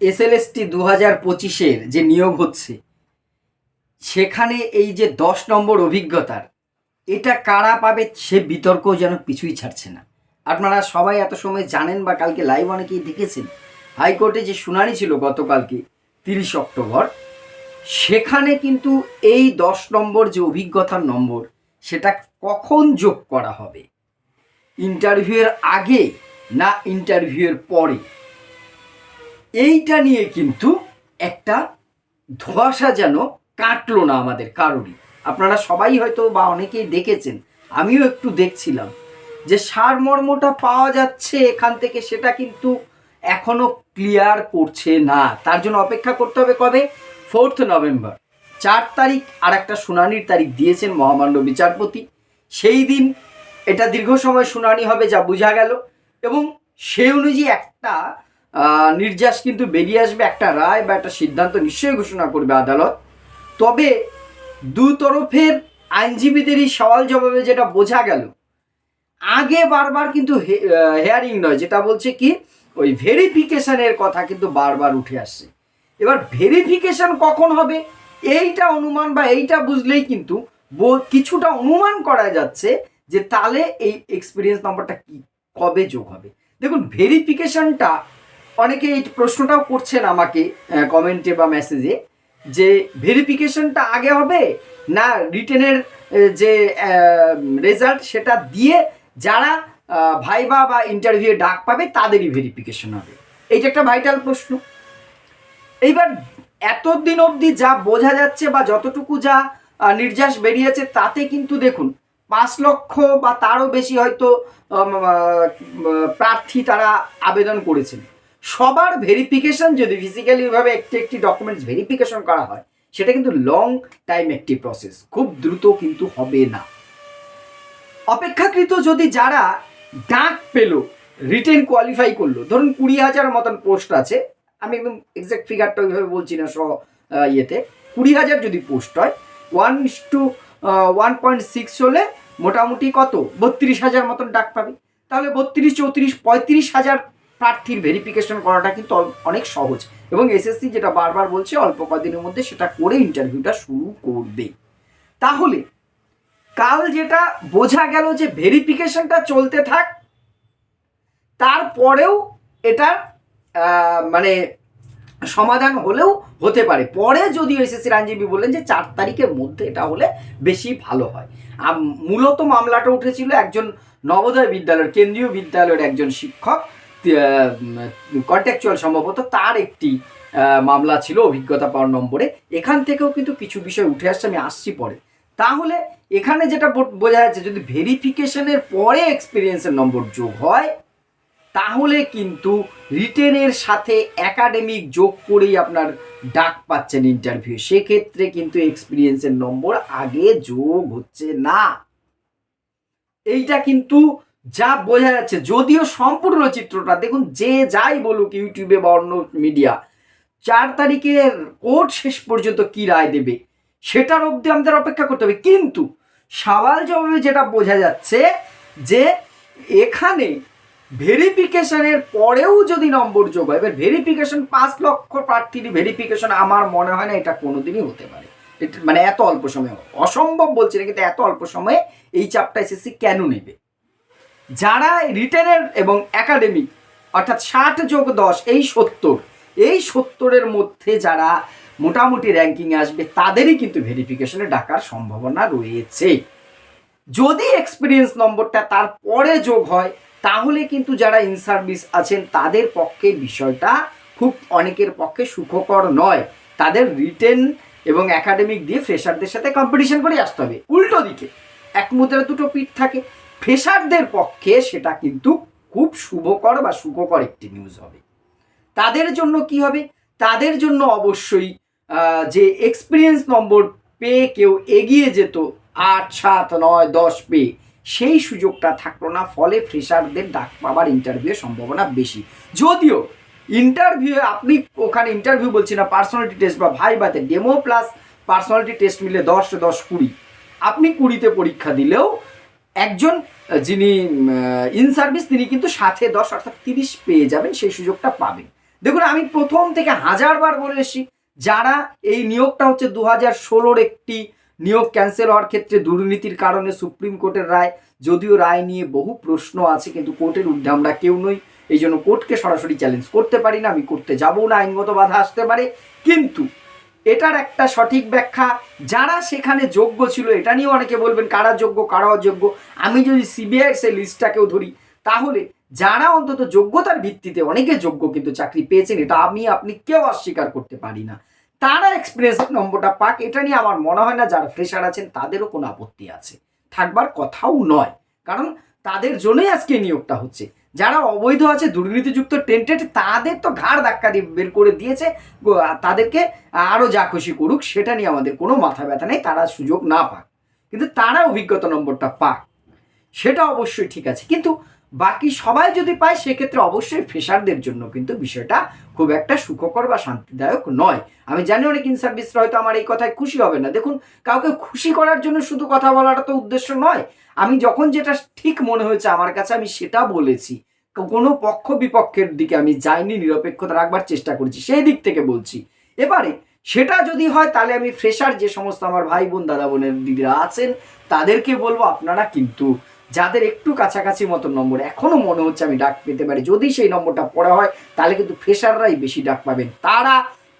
SLST দু হাজার পঁচিশের যে নিয়োগ হচ্ছে, সেখানে এই যে দশ নম্বর অভিজ্ঞতার, এটা কারা পাবে সে বিতর্ক যেন পিছুই ছাড়ছে না। আপনারা সবাই এত সময় জানেন বা কালকে লাইভ অনেকেই দেখেছেন, হাইকোর্টে যে শুনানি ছিল গতকালকে, তিরিশ অক্টোবর, সেখানে কিন্তু এই দশ নম্বর যে অভিজ্ঞতার নম্বর, সেটা কখন যোগ করা হবে? ইন্টারভিউয়ের আগে না ইন্টারভিউয়ের পরে? এইটা নিয়ে কিন্তু একটা ধোঁয়াশা যেন কাটলো না আমাদের কারোরই। আপনারা সবাই হয়তো বা অনেকেই দেখেছেন, আমিও একটু দেখছিলাম যে সারমর্মটা পাওয়া যাচ্ছে এখান থেকে সেটা কিন্তু এখনও ক্লিয়ার করছে না। তার জন্য অপেক্ষা করতে হবে কবে? Fourth November. চার তারিখ আর একটা শুনানির তারিখ দিয়েছেন মহামান্য বিচারপতি। সেই দিন এটা দীর্ঘ সময় শুনানি হবে যা বোঝা গেল এবং সেই অনুযায়ী একটা নির্যাস কিন্তু বেরিয়ে আসবে, একটা রায় বা একটা সিদ্ধান্ত নিশ্চয়ই ঘোষণা করবে আদালত। তবে দু তরফের আইনজীবীদেরই সওয়াল জবাবে যেটা বোঝা গেল, আগে বারবার কিন্তু হেয়ারিং নয়, যেটা বলছে কি, ওই ভেরিফিকেশনের কথা কিন্তু বারবার উঠে আসছে। এবার ভেরিফিকেশন কখন হবে, এইটা অনুমান বা এইটা বুঝলেই কিন্তু কিছুটা অনুমান করা যাচ্ছে যে তাহলে এই এক্সপিরিয়েন্স নাম্বারটা কি, কবে যোগ হবে। দেখুন ভেরিফিকেশনটা অনেকে এই প্রশ্নটাও করছেন আমাকে কমেন্টে বা মেসেজে, যে ভেরিফিকেশনটা আগে হবে না রিটেনের যে রেজাল্ট সেটা দিয়ে যারা ভাইবা বা ইন্টারভিউ ডাক পাবে তাদেরই ভেরিফিকেশন হবে। এইটা একটা ভাইটাল প্রশ্ন। এইবার এতদিন অবধি যা বোঝা যাচ্ছে বা যতটুকু যা নির্যাস বেরিয়েছে তাতে কিন্তু দেখুন, পাঁচ লক্ষ বা তারও বেশি হয়তো প্রার্থী তারা আবেদন করেছেন। সবার ভেরিফিকেশন যদি ফিজিক্যালি ফিজিক্যালিভাবে একটি একটি ডকুমেন্টস ভেরিফিকেশন করা হয়, সেটা কিন্তু লং টাইম একটি প্রসেস খুব দ্রুত কিন্তু হবে না। অপেক্ষাকৃত যদি যারা ডাক পেল রিটেন কোয়ালিফাই করল, ধরুন কুড়ি হাজার মতন পোস্ট আছে, আমি একদম এক্সাক্ট ফিগারটা ওইভাবে বলছি না স ইয়েতে, কুড়ি হাজার যদি পোস্ট হয় one two one point six হলে মোটামুটি কত? বত্রিশ হাজার মতন ডাক পাবে। তাহলে বত্রিশ, চৌত্রিশ, পঁয়ত্রিশ হাজার প্রার্থীর ভেরিফিকেশন করাটা কিন্তু অনেক সহজ। এবং এসএসসি যেটা বারবার বলছে, অল্প কদিনের মধ্যে সেটা করে ইন্টারভিউটা শুরু করবে। তাহলে, কাল যেটা বোঝা গেল যে ভেরিফিকেশনটা চলতে থাক, তারপরেও এটা মানে সমাধান হলেও হতে পারে। পরে যদি এসএসসির আইনজীবী বললেন যে চার তারিখের মধ্যে এটা হলে বেশি ভালো হয়। আম- মূলত মামলাটা উঠেছিল একজন নবোদয় বিদ্যালয়ের, কেন্দ্রীয় বিদ্যালয়ের একজন শিক্ষক কন্ট্যাকচুয়াল সম্ভবত তার একটি মামলা ছিল অভিজ্ঞতা পাওয়ার নম্বরে। এখান থেকেও কিন্তু কিছু বিষয় উঠে আসছে, আমি আসছি পরে। তাহলে এখানে যেটা বোঝা যাচ্ছে, যদি ভেরিফিকেশনের পরে এক্সপিরিয়েন্সের নম্বর যোগ হয়, তাহলে কিন্তু রিটেনের সাথে একাডেমিক যোগ করেই আপনার ডাক পাচ্ছেন ইন্টারভিউ সেক্ষেত্রে কিন্তু এক্সপিরিয়েন্সের নম্বর আগে যোগ হচ্ছে না। এইটা কিন্তু যা বোঝা যাচ্ছে, যদিও সম্পূর্ণ চিত্রটা, দেখুন, যে যাই বলুক ইউটিউবে বা অন্য মিডিয়া, চার তারিখের কোর্ট শেষ পর্যন্ত কি রায় দেবে, সেটার অবধি আমাদের অপেক্ষা করতে হবে। কিন্তু সওয়াল জবাবে যেটা বোঝা যাচ্ছে যে এখানে ভেরিফিকেশনের পরেও যদি নম্বর যোগ হয়, এবার ভেরিফিকেশন পাঁচ লক্ষ প্রার্থীর ভেরিফিকেশন আমার মনে হয় না এটা কোনোদিনই হতে পারে। মানে এত অল্প সময়ে, অসম্ভব বলছি না, কিন্তু এত অল্প সময়ে এই চাপটা এসএসসি কেন নেবে? যারা রিটেনের এবং একাডেমিক, অর্থাৎ ষাট যোগ দশ, এই সত্তর, এই সত্তরের মধ্যে যারা মোটামুটি র্যাঙ্কিংয়ে আসবে, তাদেরই কিন্তু ভেরিফিকেশনে ডাকার সম্ভাবনা রয়েছে। যদি এক্সপিরিয়েন্স নম্বরটা তারপরে যোগ হয়, তাহলে কিন্তু যারা ইন সার্ভিস আছেন, তাদের পক্ষে বিষয়টা খুব অনেকের পক্ষে সুখকর নয়। তাদের রিটেন এবং একাডেমিক দিয়ে ফ্রেশারদের সাথে কম্পিটিশন করে আসতে হবে। উল্টো দিকে, এক মুদ্রা দুটো পিঠ থাকে ফ্রেশারদের পক্ষে সেটা কিন্তু খুব শুভকর বা সুখকর একটি নিউজ হবে। তাদের জন্য কি হবে? তাদের জন্য অবশ্যই যে এক্সপিরিয়েন্স নম্বর পেয়ে কেউ এগিয়ে যেত আট, সাত, নয়, দশ পেয়ে, সেই সুযোগটা থাকল না, ফলে ফ্রেশারদের ডাক পাওয়ার ইন্টারভিউয়ের সম্ভাবনা বেশি। যদিও ইন্টারভিউ আপনি ওখানে ইন্টারভিউ বলছি না পার্সোনালিটি টেস্ট বা ভাই বাতে ডেমো প্লাস পার্সোনালিটি টেস্ট মিলে দশ দশ, কুড়ি। আপনি কুড়িতে পরীক্ষা দিলেও একজন যিনি ইন সার্ভিস তিনি কিন্তু সাথে দশ, অর্থাৎ তিরিশ পেয়ে যাবেন, সেই সুযোগটা পাবেন। দেখুন, আমি প্রথম থেকে হাজারবার বলে এসেছি, যারা এই নিয়োগটা হচ্ছে দু হাজার ষোলোর একটি নিয়োগ ক্যান্সেল হওয়ার ক্ষেত্রে দুর্নীতির কারণে সুপ্রিম কোর্টের রায়, যদিও রায় নিয়ে বহু প্রশ্ন আছে, কিন্তু কোর্টের ঊর্ধ্বে আমরা কেউ নই, এই জন্য কোর্টকে সরাসরি চ্যালেঞ্জ করতে পারি না, আমি করতে যাব না, আইনগত বাধা আসতে পারে, কিন্তু এটার একটা সঠিক ব্যাখ্যা। যারা সেখানে যোগ্য ছিল, এটা নিয়েও অনেকে বলবেন, কারা যোগ্য, কারা অযোগ্য? আমি যদি সিবিআই সেই লিস্টটাকেও ধরি, তাহলে যারা অন্তত যোগ্যতার ভিত্তিতে অনেকে যোগ্য কিন্তু চাকরি পেয়েছেন, এটা আমি, আপনি কেউ অস্বীকার করতে পারি না। তারা এক্সপিরিয়েন্স নম্বরটা পাক, এটা নিয়ে আমার মনে হয় না, যারা ফ্রেশার আছেন, তাদেরও কোনো আপত্তি আছে। থাকবার কথাও নয়। কারণ তাদের জন্যই আজকে নিয়োগটা হচ্ছে। যারা অবৈধ আছে, দুর্নীতিযুক্ত, টেন্টেড, তাদের তো ঘাড় ধাক্কা দিয়ে বের করে দিয়েছে। তাদেরকে আরও যা খুশি করুক, সেটা নিয়ে আমাদের কোনো মাথা ব্যথা নেই, তারা সুযোগ না পাক। কিন্তু তারা অভিজ্ঞতা নম্বরটা পাক। সেটা অবশ্যই ঠিক আছে। কিন্তু বাকি সবাই যদি পায়, সেক্ষেত্রে অবশ্যই ফ্রেশারদের জন্য কিন্তু বিষয়টা খুব একটা সুখকর বা শান্তিদায়ক নয়। আমি জানি অনেক ইন সার্ভিসরা হয়তো আমার এই কথায় খুশি হবে না। দেখুন, কাউকে খুশি করার জন্য শুধু কথা বলাটা তো উদ্দেশ্য নয়। আমি যখন যেটা ঠিক মনে হয়েছে আমার কাছে, আমি সেটা বলেছি। কোনো পক্ষ বিপক্ষের দিকে আমি যাইনি, নিরপেক্ষতা রাখবার চেষ্টা করেছি, সেই দিক থেকে বলছি। এবারে, সেটা যদি হয়, তাহলে আমি ফ্রেশার যে সমস্ত আমার ভাই বোন, দাদা বোনের দিদিরা আছেন, তাদেরকে বলব, আপনারা কিন্তু যাদের একটু কাছাকাছি মতো নম্বর, এখনও মনে হচ্ছে আমি ডাক পেতে পারি। যদি সেই নম্বরটা পড়া হয়, তাহলে কিন্তু ফ্রেশাররাই বেশি ডাক পাবেন। তারা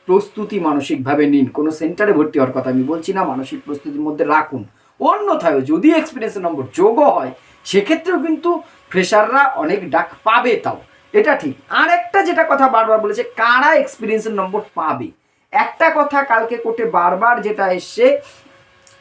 প্রস্তুতি মানসিকভাবে নিন। কোনো সেন্টারে ভর্তি হওয়ার কথা আমি বলছি না, মানসিক প্রস্তুতির মধ্যে রাখুন। অন্যথায় যদি এক্সপিরিয়েন্সের নম্বর যোগও হয়, সেক্ষেত্রেও কিন্তু ফ্রেশাররা অনেক ডাক পাবে তাও। এটা ঠিক। আর একটা যেটা কথা বারবার বলেছে, কারা এক্সপিরিয়েন্সের নম্বর পাবে? একটা কথা কালকে কোর্টে বারবার যেটা এসছে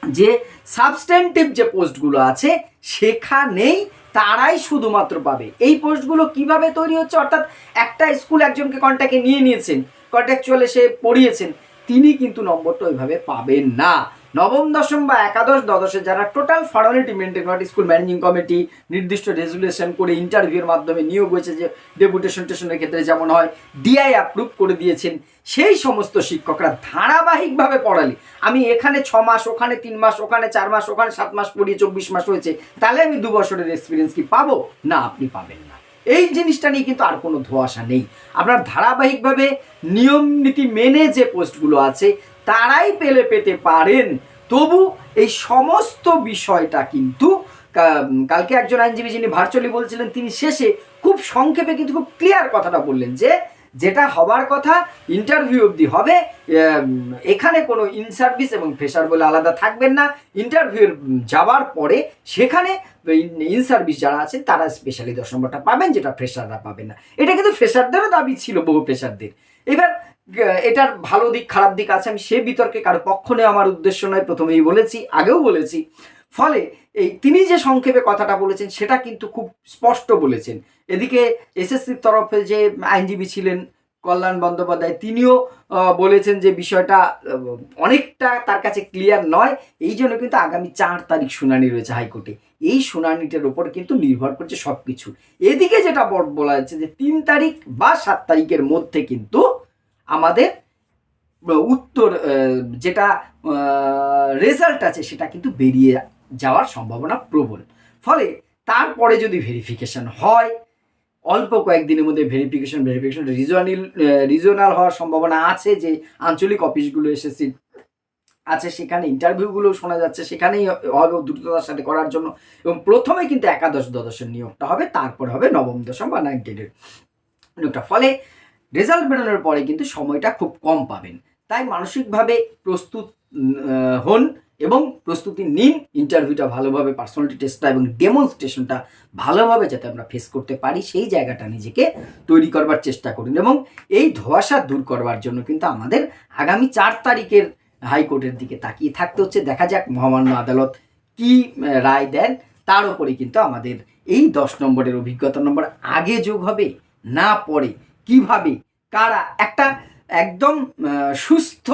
যে সাবস্ট্যান্টিভ যে পোস্টগুলো আছে, সেখানেই তারাই শুধুমাত্র পাবে। এই পোস্টগুলো কীভাবে তৈরি হচ্ছে? অর্থাৎ একটা স্কুল একজনকে কন্ট্যাক্টে নিয়ে নিয়েছেন কন্ট্যাকচুয়ালে সে পড়িয়েছেন। তিনি কিন্তু নম্বরটা ওইভাবে পাবেন না। নবম, দশম বা একাদশ, দ্বাদশে যারা টোটাল ফর্মালিটি মেনটেন করে স্কুল ম্যানেজিং কমিটি নির্দিষ্ট রেজুলেশন করে ইন্টারভিউর মাধ্যমে নিয়োগ হয়েছে যে ডেপুটেশন টেশনের ক্ষেত্রে যেমন হয় ডিআই অ্যাপ্রুভ করে দিয়েছেন, সেই সমস্ত শিক্ষকরা ধারাবাহিকভাবে পড়ালে, আমি এখানে ছ মাস, ওখানে তিন মাস, ওখানে চার মাস, ওখানে সাত মাস পড়িয়ে চব্বিশ মাস হয়েছে, তাহলে আমি দু বছরের এক্সপিরিয়েন্স কি পাবো? না, আপনি পাবেন এই জিনিসটা নিয়ে কিন্তু আর কোনো ধোয়াশা নেই। আপনার ধারাবাহিকভাবে নিয়ম নীতি মেনে যে পোস্টগুলো আছে, তারাই পেলে পেতে পারেন। তবু এই সমস্ত বিষয়টা কিন্তু কালকে একজন আইনজীবী যিনি ভার্চুয়ালি বলছিলেন, তিনি শেষে খুব সংক্ষেপে কিন্তু খুব ক্লিয়ার কথাটা বললেন যে যেটা হবার কথা ইন্টারভিউ অবধি হবে এখানে কোনো ইন সার্ভিস এবং ফ্রেশার বলে আলাদা থাকবেন না। ইন্টারভিউ যাওয়ার পরে সেখানে ইন সার্ভিস যারা আছেন, তারা স্পেশালি দশ নম্বরটা পাবেন, যেটা ফ্রেশাররা পাবেন না। এটা কিন্তু ফ্রেশারদেরও দাবি ছিল, বহু ফ্রেশারদের এবার এটার ভালো দিক, খারাপ দিক আছে, আমি সে বিতর্কে কারও পক্ষ নেওয়া আমার উদ্দেশ্য নয়, প্রথমেই বলেছি, আগেও বলেছি। ফলে এই তিনি যে সংক্ষেপে কথাটা বলেছেন, সেটা কিন্তু খুব স্পষ্ট বলেছেন। এদিকে এসএসসির তরফে যে আইনজীবী ছিলেন কল্যাণ বন্দ্যোপাধ্যায়, তিনিও বলেছেন যে বিষয়টা অনেকটা তার কাছে ক্লিয়ার নয়। এই জন্য কিন্তু আগামী চার তারিখ শুনানি রয়েছে হাইকোর্টে। এই শুনানিটার উপর কিন্তু নির্ভর করছে সব কিছু এদিকে যেটা বলা যাচ্ছে যে তিন তারিখ বা সাত তারিখের মধ্যে কিন্তু আমাদের উত্তর যেটা রেজাল্ট আছে সেটা কিন্তু বেরিয়ে যাওয়ার সম্ভাবনা প্রবল। ফলে তারপরে যদি ভেরিফিকেশন হয়, অল্প কয়েকদিনের মধ্যে ভেরিফিকেশন ভেরিফিকেশন রিজনাল রিজনাল হওয়ার সম্ভাবনা আছে যে আঞ্চলিক অফিসগুলো এসেছে, আছে সেখানে ইন্টারভিউগুলো শোনা যাচ্ছে, সেখানেই হবে দ্রুততার সাথে করার জন্য। এবং প্রথমে কিন্তু একাদশ দ্বাদশের নিয়োগটা হবে, তারপর হবে নবম দশম বা নাইন টেনের নিয়োগটা। ফলে রেজাল্ট বেরোনোর পরে কিন্তু সময়টা খুব কম পাবেন। তাই মানসিকভাবে প্রস্তুত হন। এবং প্রস্তুতি নিন ইন্টারভিউটা ভালোভাবে পার্সোনালিটি টেস্টটা এবং ডেমনস্ট্রেশনটা ভালোভাবে যাতে আমরা ফেস করতে পারি, সেই জায়গাটা নিজেকে তৈরি করবার চেষ্টা করুন এবং এই ধোঁয়াশা দূর করবার জন্য কিন্তু আমাদের আগামী চার তারিখের হাইকোর্টের দিকে তাকিয়ে থাকতে হচ্ছে। দেখা যাক মহামান্য আদালত কি রায় দেন। তার উপরে কিন্তু আমাদের এই দশ নম্বরের অভিজ্ঞতা নম্বর, আগে যোগ হবে, না পরে, কীভাবে, কারা, একটা একদম সুস্থ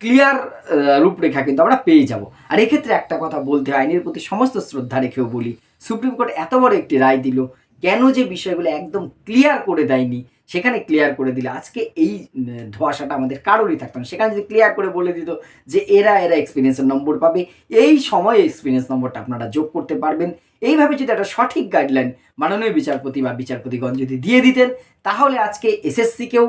ক্লিয়ার রূপরেখা কিন্তু আমরা পেয়ে যাব। আর এক্ষেত্রে একটা কথা বলতে হয়, আইনের প্রতি সমস্ত শ্রদ্ধা রেখেও বলি, সুপ্রিম কোর্ট এত বড় একটি রায় দিল, কেন যে বিষয়গুলো একদম ক্লিয়ার করে দেয়নি, সেখানে ক্লিয়ার করে দিলে আজকে এই ধোঁয়াশাটা আমাদের কারোরই থাকতো না। সেখানে যদি ক্লিয়ার করে বলে দিত যে এরা এরা এক্সপিরিয়েন্সের নম্বর পাবে, এই সময়ে এক্সপিরিয়েন্স নম্বরটা আপনারা যোগ করতে পারবেন। এইভাবে যদি একটা সঠিক গাইডলাইন মাননীয় বিচারপতি বা বিচারপতিগণ যদি দিয়ে দিতেন, তাহলে আজকে এসএসসিকেও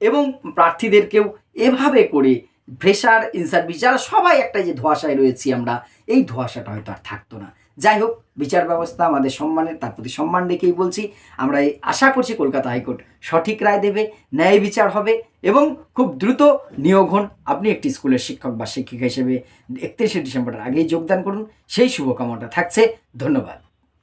এবং প্রার্থীদেরকেও এভাবে করে ফ্রেশার ইনসার্ভিস যারা সবাই একটা যে ধোয়াশায় রয়েছি আমরা, এই ধোয়াশাটা হয়তো আর থাকতো না। যাই হোক, বিচার ব্যবস্থা, আমাদের সম্মানের, তার প্রতি সম্মান রেখেই বলছি, আমরা এই আশা করছি কলকাতা হাইকোর্ট সঠিক রায় দেবে, ন্যায় বিচার হবে এবং খুব দ্রুত নিয়োগ হন। আপনি একটি স্কুলের শিক্ষক বা শিক্ষিকা হিসেবে একত্রিশে ডিসেম্বরের আগেই যোগদান করুন। সেই শুভকামনাটা থাকছে। ধন্যবাদ।